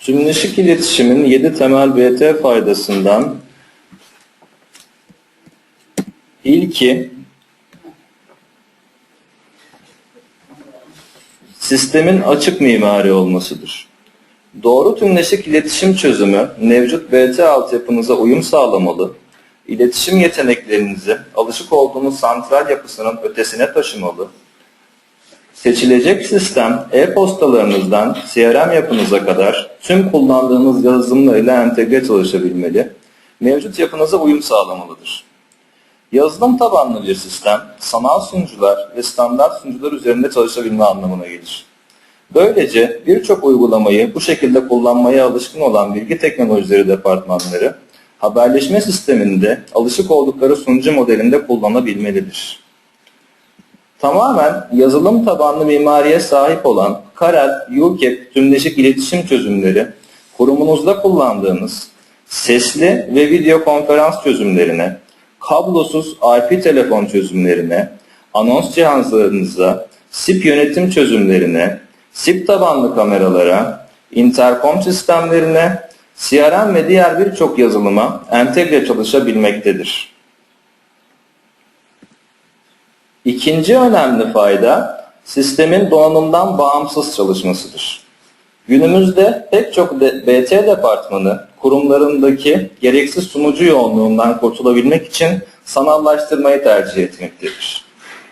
Tümleşik iletişimin 7 temel BT faydasından ilki sistemin açık mimari olmasıdır. Doğru tümleşik iletişim çözümü mevcut BT altyapınıza uyum sağlamalı, iletişim yeteneklerinizi alışık olduğunuz santral yapısının ötesine taşımalı, Seçilecek sistem e-postalarınızdan CRM yapınıza kadar tüm kullandığınız yazılımlarıyla entegre çalışabilmeli, mevcut yapınıza uyum sağlamalıdır. Yazılım tabanlı bir sistem, sanal sunucular ve standart sunucular üzerinde çalışabilme anlamına gelir. Böylece birçok uygulamayı bu şekilde kullanmaya alışkın olan bilgi teknolojileri departmanları, haberleşme sisteminde alışık oldukları sunucu modelinde kullanabilmelidir. Tamamen yazılım tabanlı mimariye sahip olan Karel, UCAP tümleşik iletişim çözümleri, kurumunuzda kullandığınız sesli ve video konferans çözümlerine, kablosuz IP telefon çözümlerine, anons cihazlarınıza, SIP yönetim çözümlerine, SIP tabanlı kameralara, interkom sistemlerine, CRM ve diğer birçok yazılıma entegre çalışabilmektedir. İkinci önemli fayda sistemin donanımdan bağımsız çalışmasıdır. Günümüzde pek çok BT departmanı kurumlarındaki gereksiz sunucu yoğunluğundan kurtulabilmek için sanallaştırmayı tercih etmektedir.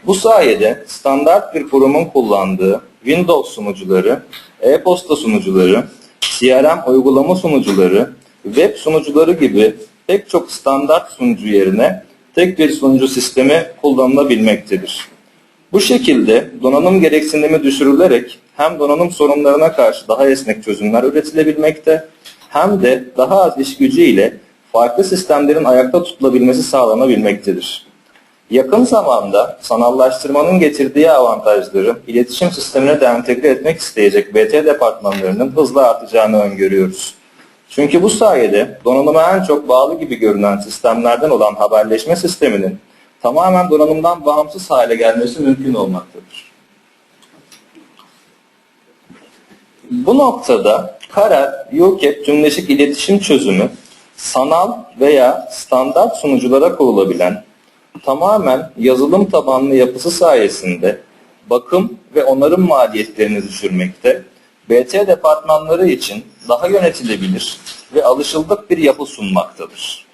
Bu sayede standart bir kurumun kullandığı Windows sunucuları, e-posta sunucuları, CRM uygulama sunucuları, web sunucuları gibi pek çok standart sunucu yerine tek bir sunucu sistemi kullanılabilmektedir. Bu şekilde donanım gereksinimi düşürülerek hem donanım sorunlarına karşı daha esnek çözümler üretilebilmekte hem de daha az iş gücü ile farklı sistemlerin ayakta tutulabilmesi sağlanabilmektedir. Yakın zamanda sanallaştırmanın getirdiği avantajları iletişim sistemine de entegre etmek isteyecek BT departmanlarının hızla artacağını öngörüyoruz. Çünkü bu sayede donanıma en çok bağlı gibi görünen sistemlerden olan haberleşme sisteminin tamamen donanımdan bağımsız hale gelmesi mümkün olmaktadır. Bu noktada Karel, UCAP tümleşik iletişim çözümü sanal veya standart sunuculara kurulabilen tamamen yazılım tabanlı yapısı sayesinde bakım ve onarım maliyetlerini düşürmekte, BT departmanları için daha yönetilebilir ve alışıldık bir yapı sunmaktadır.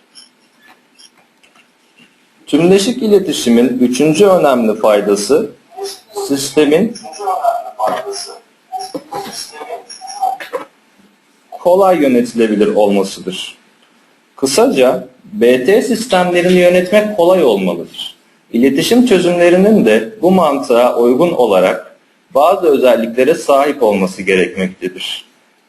Tümleşik iletişimin üçüncü önemli faydası sistemin kolay yönetilebilir olmasıdır. Kısaca BT sistemlerini yönetmek kolay olmalıdır. İletişim çözümlerinin de bu mantığa uygun olarak bazı özelliklere sahip olması gerekmektedir.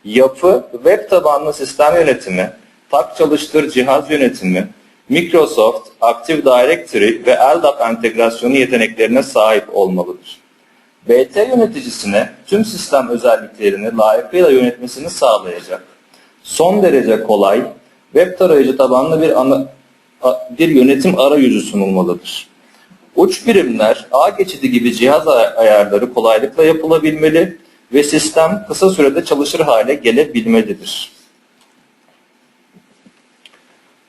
Yapı, web tabanlı sistem yönetimi, tak çalıştır cihaz yönetimi, Microsoft, Active Directory ve LDAP entegrasyonu yeteneklerine sahip olmalıdır. BT yöneticisine tüm sistem özelliklerini layıkıyla yönetmesini sağlayacak. Son derece kolay, web tarayıcı tabanlı bir, ana, bir yönetim arayüzü sunulmalıdır. Uç birimler, ağ geçidi gibi cihaz ay- ayarları kolaylıkla yapılabilmeli ve sistem kısa sürede çalışır hale gelebilmelidir.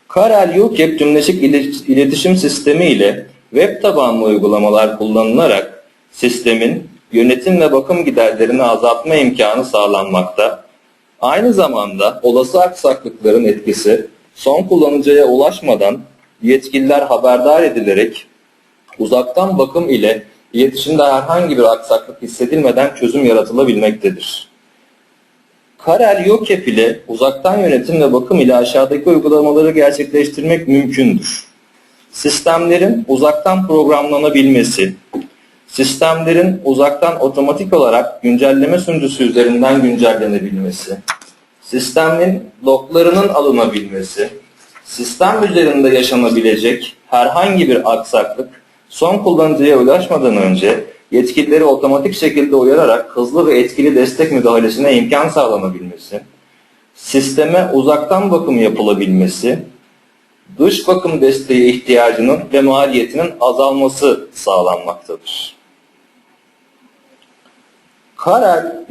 Karel UCAP tümleşik ili- iletişim sistemi ile web tabanlı uygulamalar kullanılarak sistemin yönetim ve bakım giderlerini azaltma imkanı sağlanmakta. Aynı zamanda olası aksaklıkların etkisi son kullanıcıya ulaşmadan yetkililer haberdar edilerek uzaktan bakım ile iletişimde herhangi bir aksaklık hissedilmeden çözüm yaratılabilmektedir. Karel UCAP ile uzaktan yönetim ve bakım ile aşağıdaki uygulamaları gerçekleştirmek mümkündür. Sistemlerin uzaktan programlanabilmesi, sistemlerin uzaktan otomatik olarak güncelleme sunucusu üzerinden güncellenebilmesi, sistemin loglarının alınabilmesi, sistem üzerinde yaşanabilecek herhangi bir aksaklık son kullanıcıya ulaşmadan önce yetkilileri otomatik şekilde uyararak hızlı ve etkili destek müdahalesine imkan sağlanabilmesi, sisteme uzaktan bakım yapılabilmesi, dış bakım desteği ihtiyacının ve maliyetinin azalması sağlanmaktadır. Karel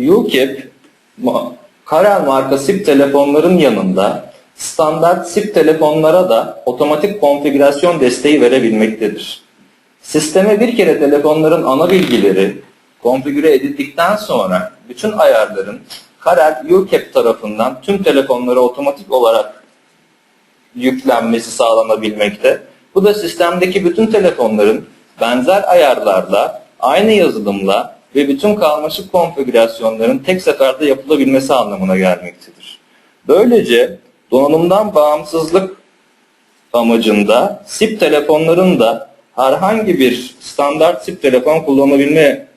ma- Karel marka SIP telefonların yanında standart SIP telefonlara da otomatik konfigürasyon desteği verebilmektedir. Sisteme bir kere telefonların ana bilgileri konfigüre edildikten sonra bütün ayarların Karel UCAP tarafından tüm telefonlara otomatik olarak yüklenmesi sağlanabilmekte. Bu da sistemdeki bütün telefonların benzer ayarlarla, aynı yazılımla ve bütün karmaşık konfigürasyonların tek seferde yapılabilmesi anlamına gelmektedir. Böylece donanımdan bağımsızlık amacında SIP telefonların da herhangi bir standart SIP telefon kullanabilme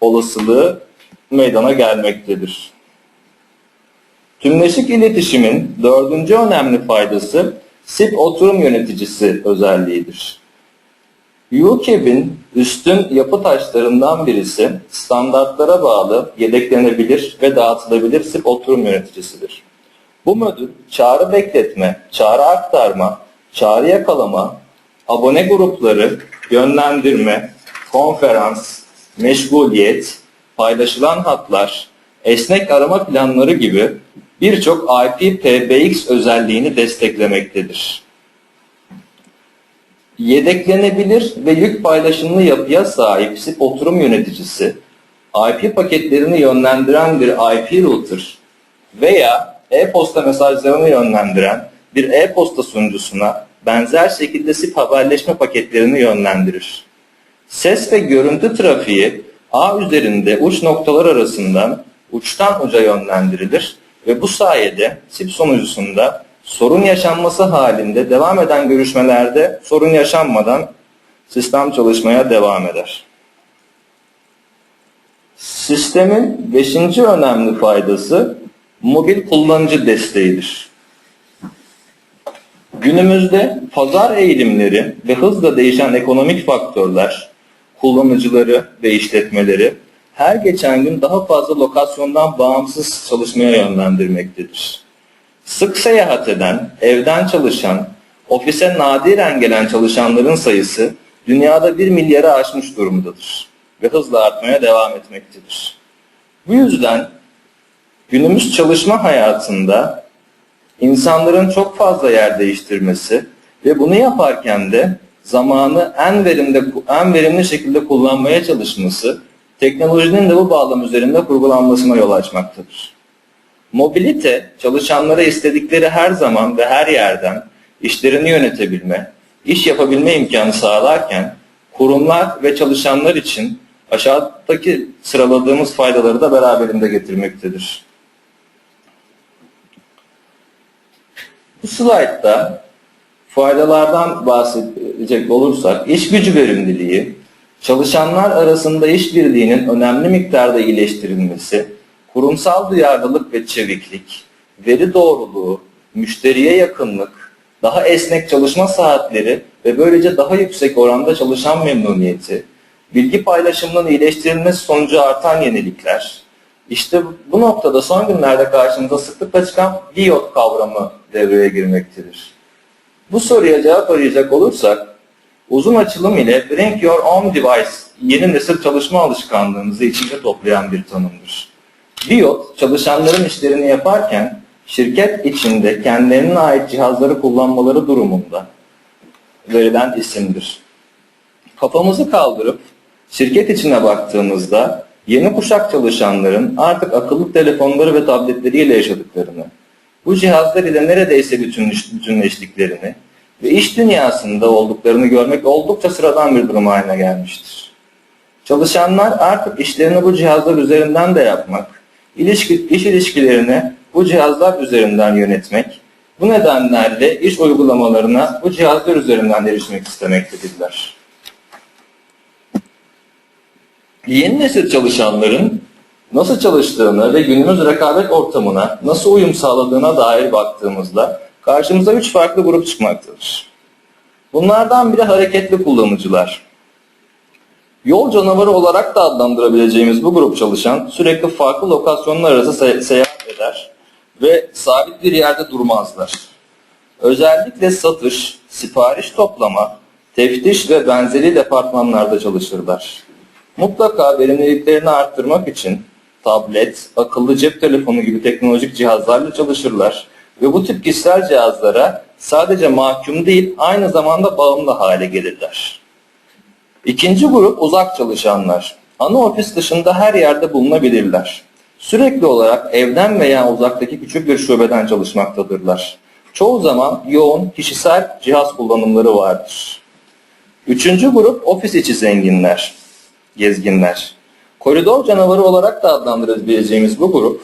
olasılığı meydana gelmektedir. Tümleşik iletişimin dördüncü önemli faydası SIP oturum yöneticisi özelliğidir. UCAB'in üstün yapı taşlarından birisi standartlara bağlı yedeklenebilir ve dağıtılabilir SIP oturum yöneticisidir. Bu modül çağrı bekletme, çağrı aktarma, çağrı yakalama, abone grupları, yönlendirme, konferans, meşguliyet, paylaşılan hatlar, esnek arama planları gibi birçok IP-PBX özelliğini desteklemektedir. Yedeklenebilir ve yük paylaşımlı yapıya sahip SIP oturum yöneticisi, IP paketlerini yönlendiren bir IP router veya e-posta mesajlarını yönlendiren bir e-posta sunucusuna benzer şekilde SIP haberleşme paketlerini yönlendirir. Ses ve görüntü trafiği ağ üzerinde uç noktalar arasından uçtan uca yönlendirilir ve bu sayede SIP sonucusunda sorun yaşanması halinde devam eden görüşmelerde sorun yaşanmadan sistem çalışmaya devam eder. Sistemin beşinci önemli faydası mobil kullanıcı desteğidir. Günümüzde pazar eğilimleri ve hızla değişen ekonomik faktörler, kullanıcıları ve işletmeleri her geçen gün daha fazla lokasyondan bağımsız çalışmaya yönlendirmektedir. Sık seyahat eden, evden çalışan, ofise nadiren gelen çalışanların sayısı dünyada 1 milyarı aşmış durumdadır ve hızla artmaya devam etmektedir. Bu yüzden günümüz çalışma hayatında insanların çok fazla yer değiştirmesi ve bunu yaparken de zamanı en verimli, en verimli şekilde kullanmaya çalışması teknolojinin de bu bağlam üzerinde kurgulanmasına yol açmaktadır. Mobilite, çalışanlara istedikleri her zaman ve her yerden işlerini yönetebilme, iş yapabilme imkanı sağlarken kurumlar ve çalışanlar için aşağıdaki sıraladığımız faydaları da beraberinde getirmektedir. Bu slaytta faydalardan bahsedecek olursak iş gücü verimliliği, çalışanlar arasında işbirliğinin önemli miktarda iyileştirilmesi, kurumsal duyarlılık ve çeviklik, veri doğruluğu, müşteriye yakınlık, daha esnek çalışma saatleri ve böylece daha yüksek oranda çalışan memnuniyeti, bilgi paylaşımının iyileştirilmesi sonucu artan yenilikler, işte bu noktada son günlerde karşımıza sıklıkla çıkan VIOT kavramı devreye girmektedir. Bu soruya cevap arayacak olursak, uzun açılım ile Bring Your Own Device yeni nesil çalışma alışkanlığımızı içinde toplayan bir tanımdır. VIOT, çalışanların işlerini yaparken şirket içinde kendilerine ait cihazları kullanmaları durumunda verilen isimdir. Kafamızı kaldırıp şirket içine baktığımızda yeni kuşak çalışanların artık akıllı telefonları ve tabletleriyle yaşadıklarını, bu cihazlar ile neredeyse bütünleştiklerini ve iş dünyasında olduklarını görmek oldukça sıradan bir durum haline gelmiştir. Çalışanlar artık işlerini bu cihazlar üzerinden de yapmak, ilişki, iş ilişkilerini bu cihazlar üzerinden yönetmek, bu nedenlerle iş uygulamalarına bu cihazlar üzerinden erişmek istemektedirler. Yeni nesil çalışanların nasıl çalıştığını ve günümüz rekabet ortamına nasıl uyum sağladığına dair baktığımızda karşımıza üç farklı grup çıkmaktadır. Bunlardan biri hareketli kullanıcılar. Yol canavarı olarak da adlandırabileceğimiz bu grup çalışan sürekli farklı lokasyonlar arası se seyahat eder ve sabit bir yerde durmazlar. Özellikle satış, sipariş toplama, teftiş ve benzeri departmanlarda çalışırlar. Mutlaka verimliliklerini arttırmak için tablet, akıllı cep telefonu gibi teknolojik cihazlarla çalışırlar ve bu tip kişisel cihazlara sadece mahkum değil aynı zamanda bağımlı hale gelirler. İkinci grup uzak çalışanlar. Ana ofis dışında her yerde bulunabilirler. Sürekli olarak evden veya uzaktaki küçük bir şubeden çalışmaktadırlar. Çoğu zaman yoğun kişisel cihaz kullanımları vardır. Üçüncü grup ofis içi zenginler, gezginler. Koridor canavarı olarak da adlandırabileceğimiz bu grup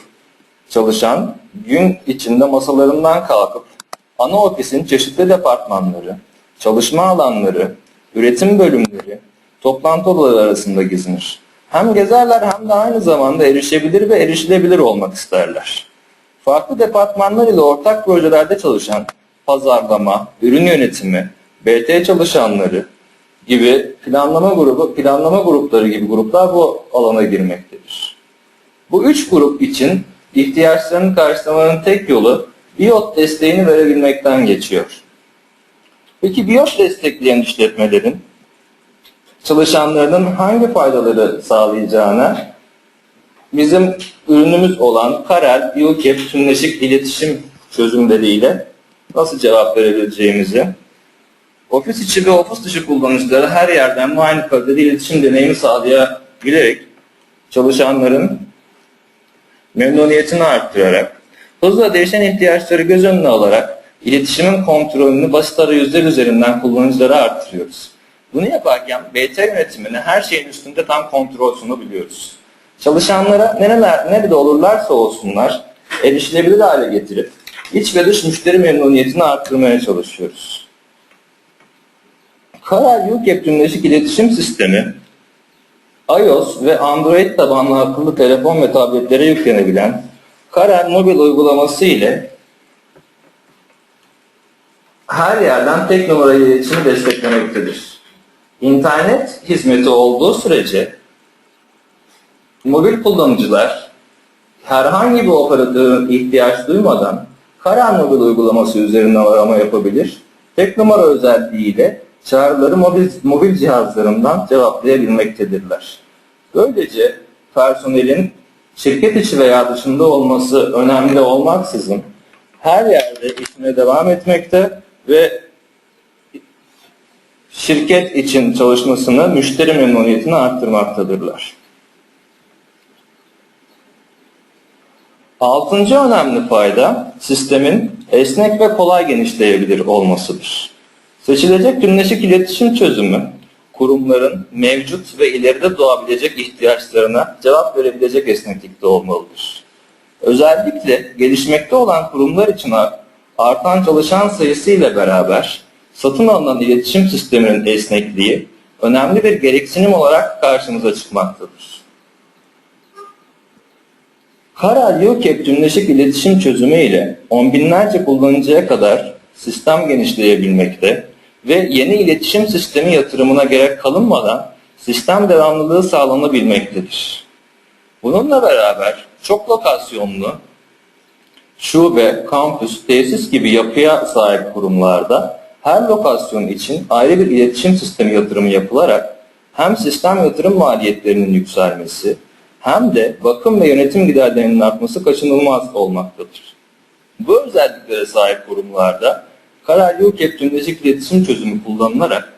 çalışan gün içinde masalarından kalkıp ana ofisin çeşitli departmanları, çalışma alanları, üretim bölümleri, toplantı odaları arasında gezinir. Hem gezerler hem de aynı zamanda erişebilir ve erişilebilir olmak isterler. Farklı departmanlar ile ortak projelerde çalışan pazarlama, ürün yönetimi, BT çalışanları gibi planlama grubu, planlama grupları gibi gruplar bu alana girmektedir. Bu üç grup için ihtiyaçlarını karşılamanın tek yolu biyot desteğini verebilmekten geçiyor. Peki biyot destekleyen işletmelerin çalışanlarının hangi faydaları sağlayacağına bizim ürünümüz olan Karel, UCAP, tümleşik iletişim çözümleriyle nasıl cevap verebileceğimizi, ofis içi ve ofis dışı kullanıcılara her yerden bu aynı kalitede iletişim deneyimi sağlayabilerek çalışanların memnuniyetini arttırarak, hızla değişen ihtiyaçları göz önüne alarak iletişimin kontrolünü basit arayüzler üzerinden kullanıcılara arttırıyoruz. Bunu yaparken BT yönetimini her şeyin üstünde tam kontrol sunabiliyoruz. Çalışanlara nereler, nerede olurlarsa olsunlar erişilebilir hale getirip iç ve dış müşteri memnuniyetini arttırmaya çalışıyoruz. Karar UCAP tümleşik iletişim sistemi iOS ve Android tabanlı akıllı telefon ve tabletlere yüklenebilen Karar mobil uygulaması ile her yerden tek numara iletişimi desteklemektedir. İnternet hizmeti olduğu sürece mobil kullanıcılar herhangi bir operatörün ihtiyaç duymadan Karar Mobil uygulaması üzerinden arama yapabilir. Tek numara özelliğiyle çağrıları mobil, mobil cihazlarından cevaplayabilmektedirler. Böylece personelin şirket içi veya dışında olması önemli olmaksızın her yerde işine devam etmekte ve şirket için çalışmasını, müşteri memnuniyetini arttırmaktadırlar. Altıncı önemli fayda sistemin esnek ve kolay genişleyebilir olmasıdır. Seçilecek tümleşik iletişim çözümü kurumların mevcut ve ileride doğabilecek ihtiyaçlarına cevap verebilecek esneklikte olmalıdır. Özellikle gelişmekte olan kurumlar için artan çalışan sayısı ile beraber satın alınan iletişim sisteminin esnekliği önemli bir gereksinim olarak karşımıza çıkmaktadır. Karal UCAP tümleşik iletişim çözümü ile on binlerce kullanıcıya kadar sistem genişleyebilmekte ve yeni iletişim sistemi yatırımına gerek kalınmadan sistem devamlılığı sağlanabilmektedir. Bununla beraber çok lokasyonlu şube, kampüs, tesis gibi yapıya sahip kurumlarda her lokasyon için ayrı bir iletişim sistemi yatırımı yapılarak hem sistem yatırım maliyetlerinin yükselmesi hem de bakım ve yönetim giderlerinin artması kaçınılmaz olmaktadır. Bu özelliklere sahip kurumlarda Karar UCAP tümleşik iletişim çözümü kullanılarak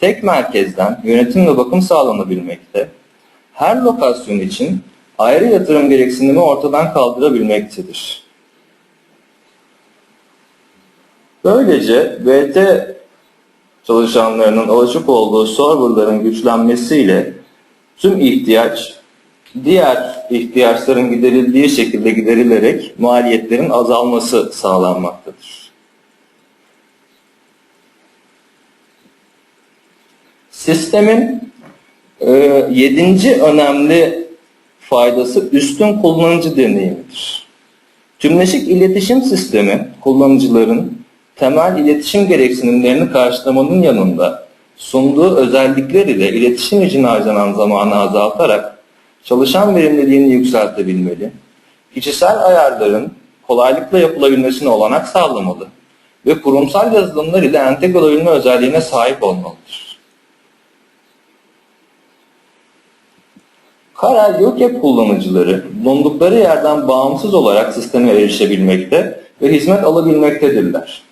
tek merkezden yönetim ve bakım sağlanabilmekte, her lokasyon için ayrı yatırım gereksinimi ortadan kaldırabilmektedir. Böylece BT çalışanlarının alışık olduğu serverların güçlenmesiyle tüm ihtiyaç diğer ihtiyaçların giderildiği şekilde giderilerek maliyetlerin azalması sağlanmaktadır. Sistemin e, yedinci önemli faydası üstün kullanıcı deneyimidir. Tümleşik iletişim sistemi kullanıcıların temel iletişim gereksinimlerini karşılamanın yanında sunduğu özellikler ile iletişim için harcanan zamanı azaltarak çalışan verimliliğini yükseltebilmeli, kişisel ayarların kolaylıkla yapılabilmesine olanak sağlamalı ve kurumsal yazılımlar ile entegre olabilme özelliğine sahip olmalıdır. Karel YÖKEP kullanıcıları bulundukları yerden bağımsız olarak sisteme erişebilmekte ve hizmet alabilmektedirler.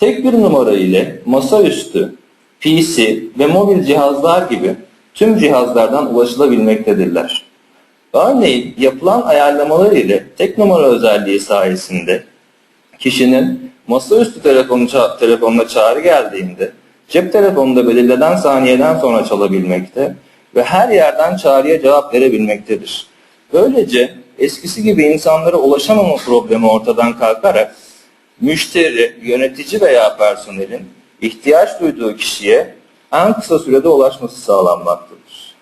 Tek bir numara ile masaüstü, PC ve mobil cihazlar gibi tüm cihazlardan ulaşılabilmektedirler. Örneğin yapılan ayarlamalar ile tek numara özelliği sayesinde kişinin masaüstü telefonu ça- telefonuna çağrı geldiğinde cep telefonunda belirlenen saniyeden sonra çalabilmekte ve her yerden çağrıya cevap verebilmektedir. Böylece eskisi gibi insanlara ulaşamama problemi ortadan kalkarak müşteri, yönetici veya personelin ihtiyaç duyduğu kişiye en kısa sürede ulaşması sağlanmaktadır.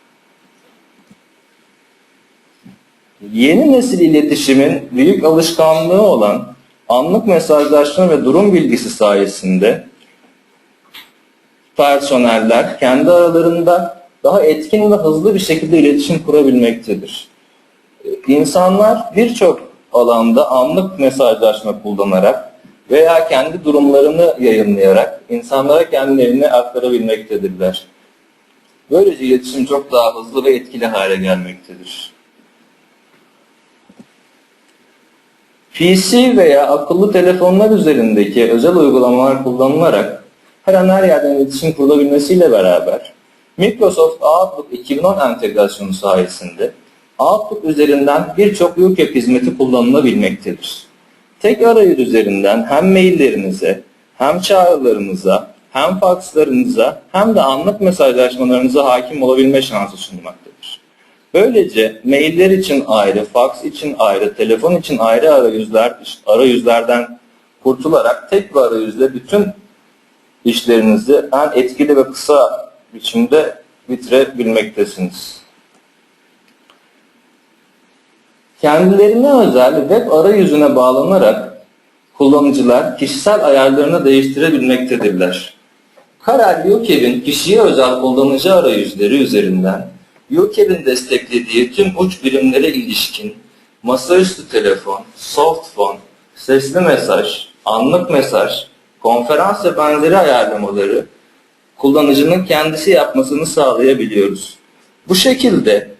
Yeni nesil iletişimin büyük alışkanlığı olan anlık mesajlaşma ve durum bilgisi sayesinde personeller kendi aralarında daha etkin ve hızlı bir şekilde iletişim kurabilmektedir. İnsanlar birçok alanda anlık mesajlaşma kullanarak veya kendi durumlarını yayınlayarak insanlara kendilerini aktarabilmektedirler. Böylece iletişim çok daha hızlı ve etkili hale gelmektedir. PC veya akıllı telefonlar üzerindeki özel uygulamalar kullanılarak her an her yerden iletişim kurulabilmesiyle beraber Microsoft Outlook 2010 entegrasyonu sayesinde Outlook üzerinden birçok UCAP hizmeti kullanılabilmektedir. Tek arayüz üzerinden hem maillerinize, hem çağrılarınıza, hem fakslarınıza, hem de anlık mesajlaşmalarınıza hakim olabilme şansı sunmaktadır. Böylece mailler için ayrı, faks için ayrı, telefon için ayrı arayüzler, arayüzlerden kurtularak tek bir arayüzle bütün işlerinizi en etkili ve kısa biçimde bitirebilmektesiniz. Kendilerine özel web arayüzüne bağlanarak kullanıcılar kişisel ayarlarını değiştirebilmektedirler. Karel Yokev'in kişiye özel kullanıcı arayüzleri üzerinden Yokev'in desteklediği tüm uç birimlere ilişkin masaüstü telefon, soft sesli mesaj, anlık mesaj, konferans ve benzeri ayarlamaları kullanıcının kendisi yapmasını sağlayabiliyoruz. Bu şekilde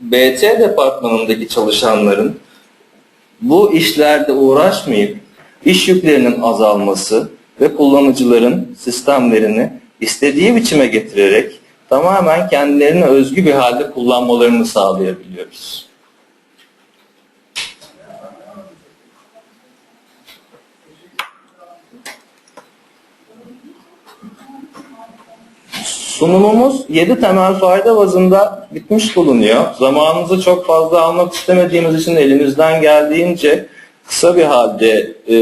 BT departmanındaki çalışanların bu işlerde uğraşmayıp iş yüklerinin azalması ve kullanıcıların sistemlerini istediği biçime getirerek tamamen kendilerine özgü bir halde kullanmalarını sağlayabiliyoruz. Sunumumuz 7 temel fayda bazında bitmiş bulunuyor. Zamanınızı çok fazla almak istemediğimiz için elimizden geldiğince kısa bir halde e,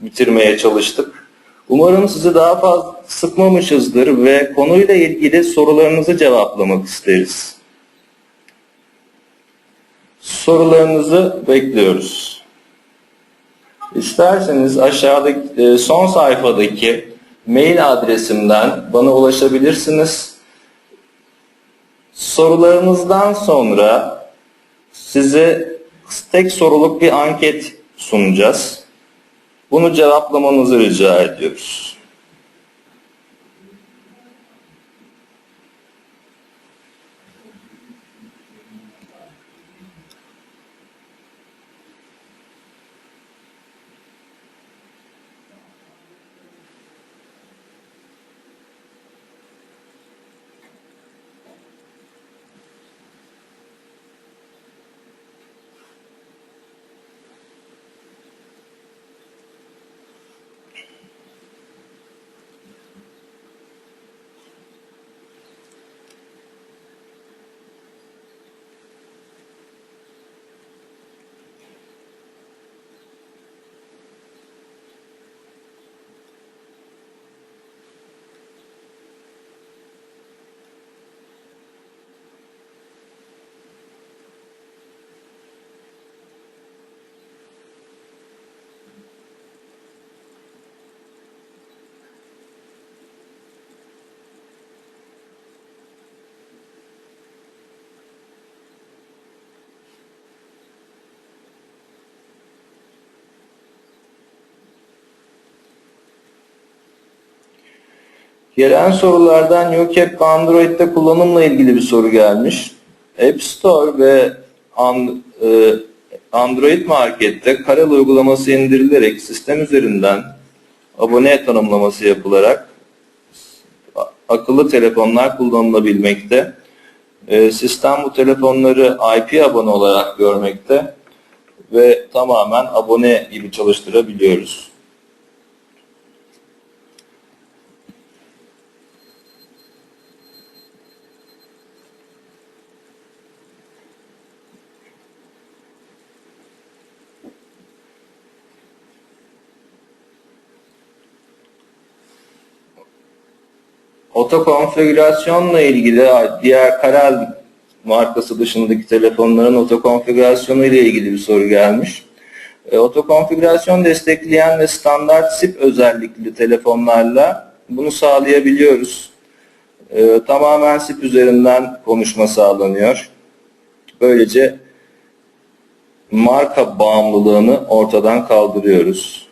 bitirmeye çalıştık. Umarım sizi daha fazla sıkmamışızdır ve konuyla ilgili sorularınızı cevaplamak isteriz. Sorularınızı bekliyoruz. İsterseniz aşağıdaki e, son sayfadaki mail adresimden bana ulaşabilirsiniz. Sorularınızdan sonra size tek soruluk bir anket sunacağız. Bunu cevaplamanızı rica ediyoruz. Gelen sorulardan UCAP Android'de kullanımla ilgili bir soru gelmiş. App Store ve e, Android Market'te Karel uygulaması indirilerek sistem üzerinden abone tanımlaması yapılarak akıllı telefonlar kullanılabilmekte. E, sistem bu telefonları IP abone olarak görmekte ve tamamen abone gibi çalıştırabiliyoruz. Otokonfigürasyonla ilgili diğer Karel markası dışındaki telefonların otokonfigürasyonu ile ilgili bir soru gelmiş. E, otokonfigürasyon destekleyen ve standart SIP özellikli telefonlarla bunu sağlayabiliyoruz. E, tamamen SIP üzerinden konuşma sağlanıyor. Böylece marka bağımlılığını ortadan kaldırıyoruz.